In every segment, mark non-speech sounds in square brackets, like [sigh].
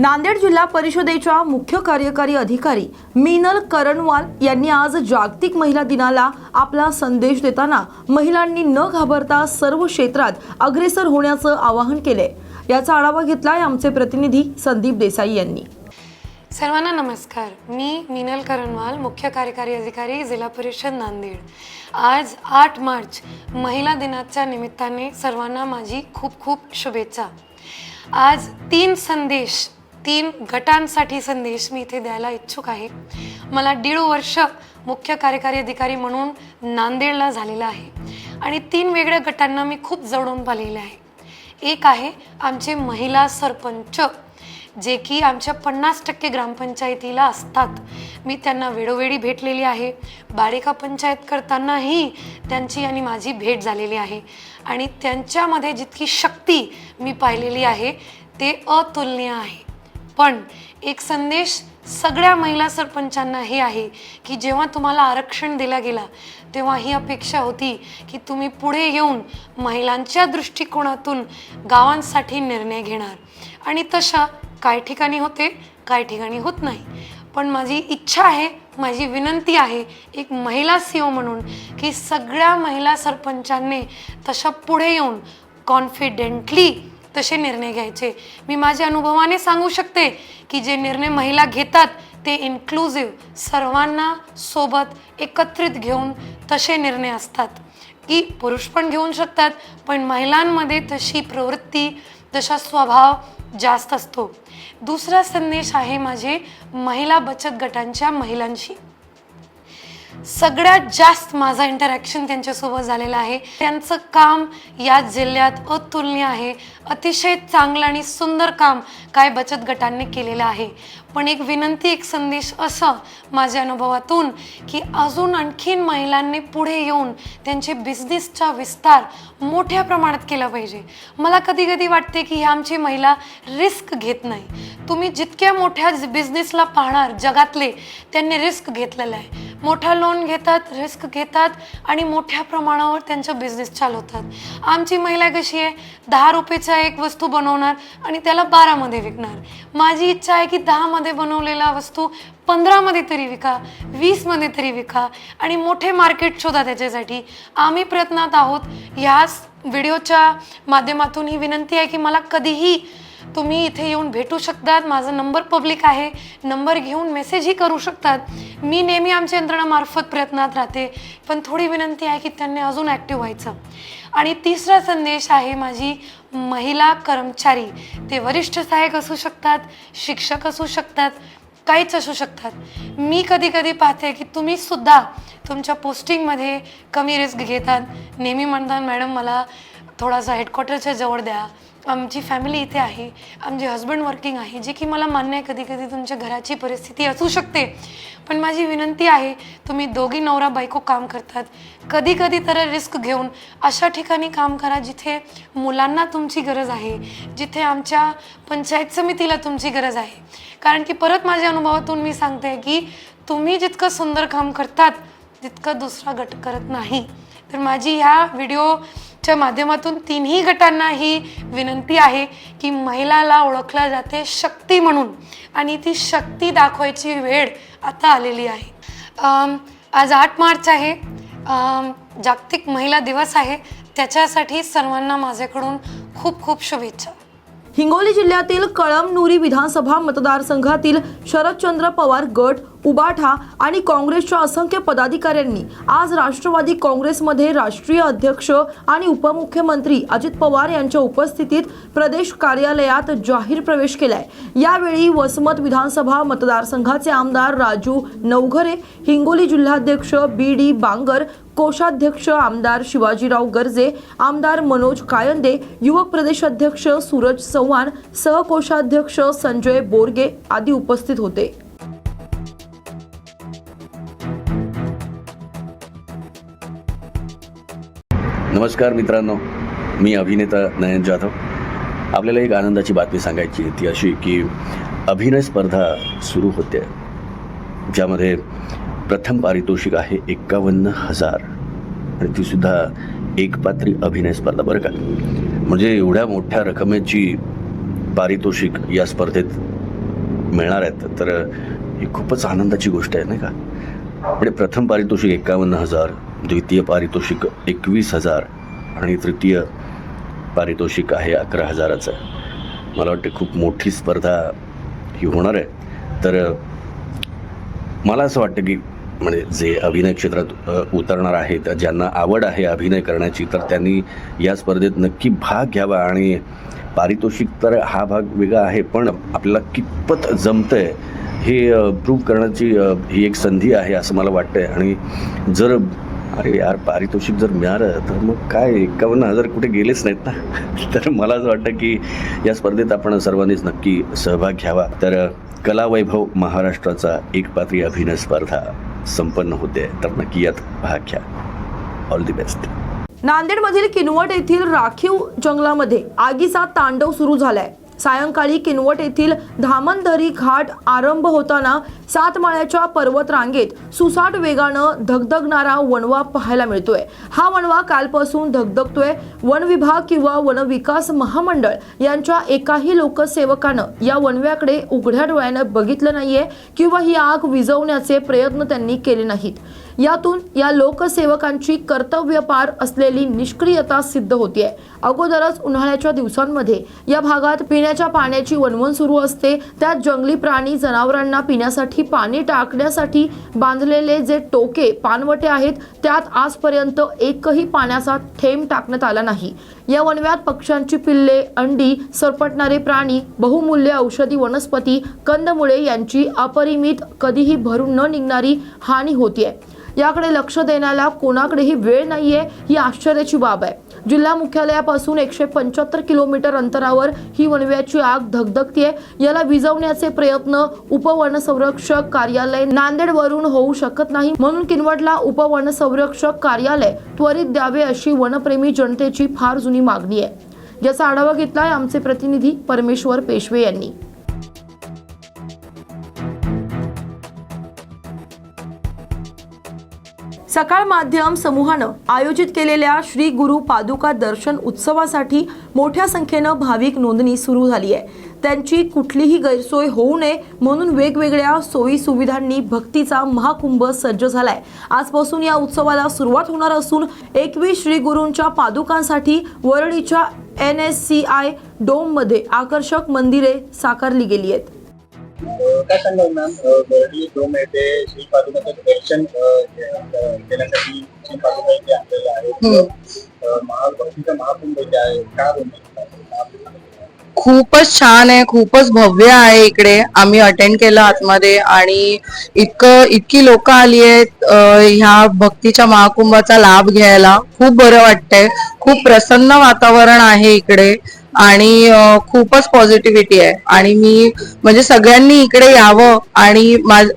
नांदेड जिल्हा परिषदेच्या मुख्य कार्यकारी अधिकारी मीनल करणवाल यांनी आज जागतिक महिला दिनाला आपला संदेश देताना महिलांनी न घाबरता सर्व क्षेत्रात अग्रेसर होण्याचं आवाहन केले याचा आढावा घेतलाय आमचे प्रतिनिधी संदीप देसाई यांनी. सर्वांना नमस्कार. मी मीनल करणवाल मुख्य कार्यकारी अधिकारी जिल्हा परिषद नांदेड. आज आठ मार्च महिला दिनाच्या निमित्ताने सर्वांना माझी खूप खूप शुभेच्छा. आज तीन संदेश तीन गटांसाठी संदेश मी इथे द्यायला इच्छुक आहे. मला दीड वर्ष मुख्य कार्यकारी अधिकारी म्हणून नांदेडला झालेलं आहे. आणि तीन वेगळ्या गटांना मी खूप जवळून पाहिलेले आहे. एक आहे आमचे महिला सरपंच जे की आमच्या पन्नास टक्के ग्रामपंचायतीला असतात. मी त्यांना वेळोवेळी भेटलेली आहे. बालिका पंचायत करतानाही त्यांची आणि माझी भेट झालेली आहे. आणि त्यांच्यामध्ये जितकी शक्ती मी पाहिलेली आहे ते अतुलनीय आहे. पण एक संदेश सगळ्या महिला सरपंचांना हे आहे की जेव्हा तुम्हाला आरक्षण दिला गेला तेव्हा ही अपेक्षा होती की तुम्ही पुढे येऊन महिलांच्या दृष्टिकोनातून गावांसाठी निर्णय घेणार. आणि तशा काय ठिकाणी होते काय ठिकाणी होत नाही. पण माझी इच्छा आहे माझी विनंती आहे एक महिला सी म्हणून की सगळ्या महिला सरपंचांनी तशा पुढे येऊन कॉन्फिडेंटली तसे निर्णय घ्यायचे. मी माझ्या अनुभवाने सांगू शकते की जे निर्णय महिला घेतात ते इन्क्लुझिव्ह सर्वांना सोबत एकत्रित घेऊन तसे निर्णय असतात. की पुरुष पण घेऊन शकतात पण महिलांमध्ये तशी प्रवृत्ती तसा स्वभाव जास्त असतो. दुसरा संदेश आहे माझे महिला बचत गटांच्या महिलांशी. सगळ्यात जास्त माझा इंटरॅक्शन त्यांच्यासोबत झालेला आहे. त्यांचं काम या जिल्ह्यात अतुलनीय आहे. अतिशय चांगलं आणि सुंदर काम काय बचत गटांनी केलेलं आहे. पण एक विनंती एक संदेश असं माझ्या अनुभवातून की अजून आणखीन महिलांनी पुढे येऊन त्यांचे बिझनेसचा विस्तार मोठ्या प्रमाणात केला पाहिजे. मला कधी कधी वाटते की ह्या आमची महिला रिस्क घेत नाही. तुम्ही जितक्या मोठ्या बिझनेसला पाहणार जगातले त्यांनी रिस्क घेतलेला आहे. मोठा लोन घेतात रिस्क घेतात आणि मोठ्या प्रमाणावर त्यांचा बिझनेस चालवतात आमची महिला कशी आहे? दहा रुपयेचा एक वस्तू बनवणार आणि त्याला बारामध्ये विकणार. माझी इच्छा आहे की दहामध्ये बनवलेला वस्तू पंधरामध्ये तरी विका वीसमध्ये तरी विका आणि मोठे मार्केट शोधा त्याच्यासाठी. आम्ही प्रयत्नात आहोत. ह्याच व्हिडिओच्या माध्यमातून ही विनंती आहे की मला कधीही तुम्ही इथे येऊन भेटू शकतात. माझा नंबर पब्लिक आहे. नंबर घेऊन मेसेजही करू शकतात. मी नेहमी आमच्या यंत्रणामार्फत प्रयत्नात राहते. पण थोडी विनंती आहे की त्यांनी अजून ॲक्टिव्ह व्हायचं. आणि तिसरा संदेश आहे माझी महिला कर्मचारी. ते वरिष्ठ सहाय्यक असू शकतात शिक्षक असू शकतात काहीच असू शकतात. मी कधी कधी पाहते की तुम्ही सुद्धा तुमच्या पोस्टिंगमध्ये कमी रिस्क घेतात. नेहमी म्हणतात मॅडम मला थोडासा हेडक्वार्टरच्या जवळ द्या. आमची फॅमिली इथे आहे. आमचे हस्बंड वर्किंग आहे. जे की मला मान्य आहे कधी कधी तुमच्या घराची परिस्थिती असू शकते. पण माझी विनंती आहे तुम्ही दोघी नवरा बायको काम करतात. कधी कधी तर रिस्क घेऊन अशा ठिकाणी काम करा जिथे मुलांना तुमची गरज आहे. जिथे आमच्या पंचायत समितीला तुमची गरज आहे. कारण की परत माझ्या अनुभवातून मी सांगते की तुम्ही जितकं सुंदर काम करतात तितकं दुसरा गट करत नाही. तर माझी ह्या व्हिडिओ च्या माध्यमातून तिन्ही गटांना ही विनंती आहे की महिलाला ओळखला जाते शक्ती म्हणून. आणि ती शक्ती दाखवायची वेळ आता आलेली आहे. आज आठ मार्च आहे. जागतिक महिला दिवस आहे. त्याच्यासाठी सर्वांना माझ्याकडून खूप खूप शुभेच्छा. हिंगोली जिल्ह्यातील कळमनुरी विधानसभा मतदारसंघातील शरदचंद्र पवार गट उबाठा आणि काँग्रेसच्या असंख्य पदाधिकाऱ्यांनी आज राष्ट्रवादी काँग्रेसमध्ये राष्ट्रीय अध्यक्ष आणि उपमुख्यमंत्री अजित पवार यांच्या उपस्थितीत प्रदेश कार्यालयात जाहीर प्रवेश केलाय. यावेळी वसमत विधानसभा मतदारसंघाचे आमदार राजू नवघरे हिंगोली जिल्हाध्यक्ष बी डी बांगर कोषाध्यक्ष आमदार शिवाजीराव गर्जे आमदार मनोज कायंदे युवक प्रदेश अध्यक्ष सूरज चव्हाण सहकोषाध्यक्ष संजय बोरगे आदी उपस्थित होते. नमस्कार मित्रांनो मी अभिनेता नयन जाधव. आपल्याला एक आनंदाची बातमी सांगायची ती अशी की अभिनय स्पर्धा सुरू होते ज्यामध्ये प्रथम पारितोषिक आहे एक्कावन्न हजार. आणि तीसुद्धा एकपात्री अभिनय स्पर्धा बरं का? म्हणजे एवढ्या मोठ्या रकमेची पारितोषिक या स्पर्धेत मिळणार आहेत तर ही खूपच आनंदाची गोष्ट आहे नाही का? म्हणजे प्रथम पारितोषिक एकावन्न हजार द्वितीय पारितोषिक एकवीस हजार आणि तृतीय पारितोषिक आहे अकरा हजाराचं. मला वाटते खूप मोठी स्पर्धा ही होणार आहे. तर मला असं वाटतं की म्हणजे जे अभिनय क्षेत्रात उतरणार आहेत ज्यांना आवड आहे अभिनय करण्याची तर त्यांनी या स्पर्धेत नक्की भाग घ्यावा. आणि पारितोषिक तर हा भाग वेगळा आहे पण आपल्याला कितपत जमतं आहे हे प्रूव्ह करण्याची ही एक संधी आहे असं मला वाटतं आहे आणि जर अरे यार पारितोषिक जर मिळालं तर मग काय? एकावन्न हजार कुठे गेलेच नाहीत ना. [laughs] तर मला असं वाटतं की या स्पर्धेत आपण सर्वांनीच नक्की सहभाग घ्यावा. तर कलावैभव महाराष्ट्राचा एकपात्री अभिनय स्पर्धा. संपन्न होते. तर नक्की यात भाग घ्या. ऑल दी बेस्ट नांदेडमधील किनवट येथील राखीव जंगलामध्ये आगीचा तांडव सुरू झालाय. सायंकाळी किनवट येथील धामणदरी घाट आरंभ होताना सातमाळ्याच्या पर्वत रांगेत सुसाट वेगानं धगधगणारा वणवा पाहायला मिळतोय. हा वणवा कालपासून धगधगतोय. वन विभाग किंवा वन विकास महामंडळ यांच्या एकाही लोकसेवकानं या वणव्याकडे उघड्या डोळ्यानं बघितलं नाहीये किंवा ही आग विझवण्याचे प्रयत्न त्यांनी केले नाहीत. यातून या लोकसेवकांची कर्तव्य पार असलेली निष्क्रियता सिद्ध होतीये. अगोदरच उन्हाळ्याच्या दिवसांमध्ये या भागात पिण्याच्या पाण्याची वणवण सुरू असते. त्यात जंगली प्राणी जनावरांना पिण्यासाठी पाणी टाकण्यासाठी बांधलेले जे टोके पानवटे आहेत त्यात आजपर्यंत एकही पाण्याचा थेंब टाकण्यात आला नाही. या वनव्यात पक्ष्यांची पिल्ले अंडी सरपटणारे प्राणी बहुमूल्य औषधी वनस्पती कंदमुळे यांची अपरिमित कधीही भरून न निघणारी हानी होतीये. याकडे लक्ष देण्याला कोणाकडेही वेळ नाहीये ही आश्चर्याची बाब आहे. जिल्हा मुख्यालयापासून एकशे पंच्याहत्तर किलोमीटर अंतरावर ही वणव्याची आग धगधगतीये. याला विझवण्याचे प्रयत्न उपवनसंरक्षक कार्यालय नांदेडवरून होऊ शकत नाही. म्हणून किनवटला उपवनसंरक्षक कार्यालय त्वरित द्यावे अशी वनप्रेमी जनतेची फार जुनी मागणी आहे. ज्याचा आढावा घेतलाय आमचे प्रतिनिधी परमेश्वर पेशवे यांनी. सकाळ माध्यम समूहानं आयोजित केलेल्या श्री गुरु पादुका दर्शन उत्सवासाठी मोठ्या संख्येनं भाविक नोंदणी सुरू झाली आहे. त्यांची कुठलीही गैरसोय होऊ नये म्हणून वेगवेगळ्या सोयी सुविधांनी भक्तीचा महाकुंभ सज्ज झालाय. आजपासून या उत्सवाला सुरुवात होणार असून एकवीस श्री गुरूंच्या पादुकांसाठी वरळीच्या एन एस सी आय डोममध्ये आकर्षक मंदिरे साकारली गेली आहेत. काय सांगाल मॅम बर्डी डोम येथे श्री पादुकाचं दर्शन घेण्यासाठी श्री पादुका इथे आणलेलं आहे महाभक्तीचा महाकुंभ इथे आहे. काय बोलतो खूपच छान आहे खूपच भव्य आहे इकडे. आम्ही अटेंड केलं आतमध्ये आणि इतकं इतकी लोक आली आहेत ह्या भक्तीच्या महाकुंभाचा लाभ घ्यायला. खूप बरं वाटतंय. खूप प्रसन्न वातावरण आहे इकडे आणि खूपच पॉझिटिव्हिटी आहे. आणि मी म्हणजे सगळ्यांनी इकडे यावं आणि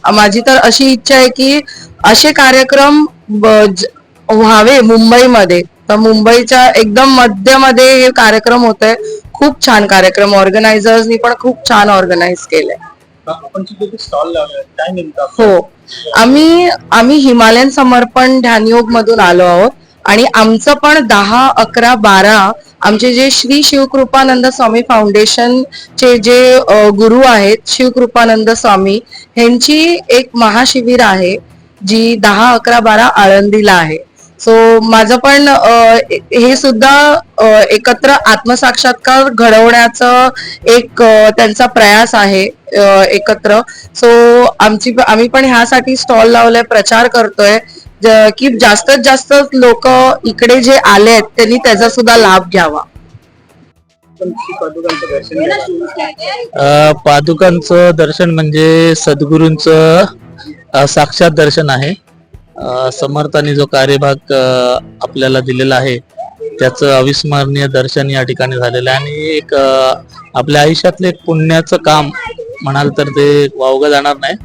माझी तर अशी इच्छा आहे की असे कार्यक्रम व्हावे मुंबईमध्ये. तर मुंबईच्या एकदम मध्यमध्ये हे कार्यक्रम होत आहे खूप छान कार्यक्रम. ऑर्गनायझर्सनी पण खूप छान ऑर्गनाईज नेमकं हो. आम्ही आम्ही हिमालयन समर्पण ध्यानयोग मधून आलो आहोत. आणि आमचं पण दहा अकरा बारा आमचे जे श्री शिवकृपानंद स्वामी फाउंडेशन चे जे गुरु आहेत शिवकृपानंद स्वामी ह्यांची एक महाशिबिर आहे जी दहा अकरा बारा आळंदीला आहे. सो माझं पण हे सुद्धा एकत्र आत्मसाक्षात्कार घडवण्याचं एक त्यांचा प्रयास आहे एकत्र. सो आमची आम्ही पण ह्यासाठी स्टॉल लावलाय प्रचार करतोय. की जास्तीत जास्त लोक इकडे जे आले आहेत त्यांनी त्याचा सुद्धा लाभ घ्यावा. पादुकांचं दर्शन म्हणजे सद्गुरूंच साक्षात दर्शन आहे. समर्थांनी जो कार्यभाग आपल्याला दिलेला आहे त्याचं अविस्मरणीय दर्शन या ठिकाणी झालेलं आहे. आणि एक आपल्या आयुष्यातलं एक पुण्याचं काम म्हणाल तर ते वावगं जाणार नाही.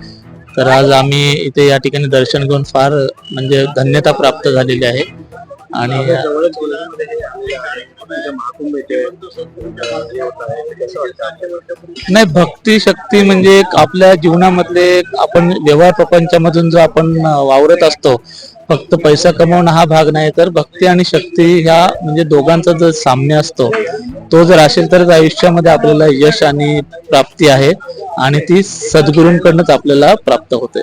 तर आज आम्ही इथे या ठिकाणी दर्शन घेऊन फार म्हणजे धन्यता प्राप्त झालेली आहे. आणि महाकुंभ नाही भक्ती शक्ती म्हणजे आपल्या जीवनामधले आपण व्यवहार प्रपंचामधून जो आपण वावरत असतो फक्त पैसा कमवणं हा भाग नाही तर भक्ती आणि शक्ती ह्या म्हणजे दोघांचा जर साम्य असतो तो जर असेल तरच आयुष्यामध्ये आपल्याला यश आणि प्राप्ती आहे आणि ती सद्गुरूंकडनंच आपल्याला प्राप्त होते.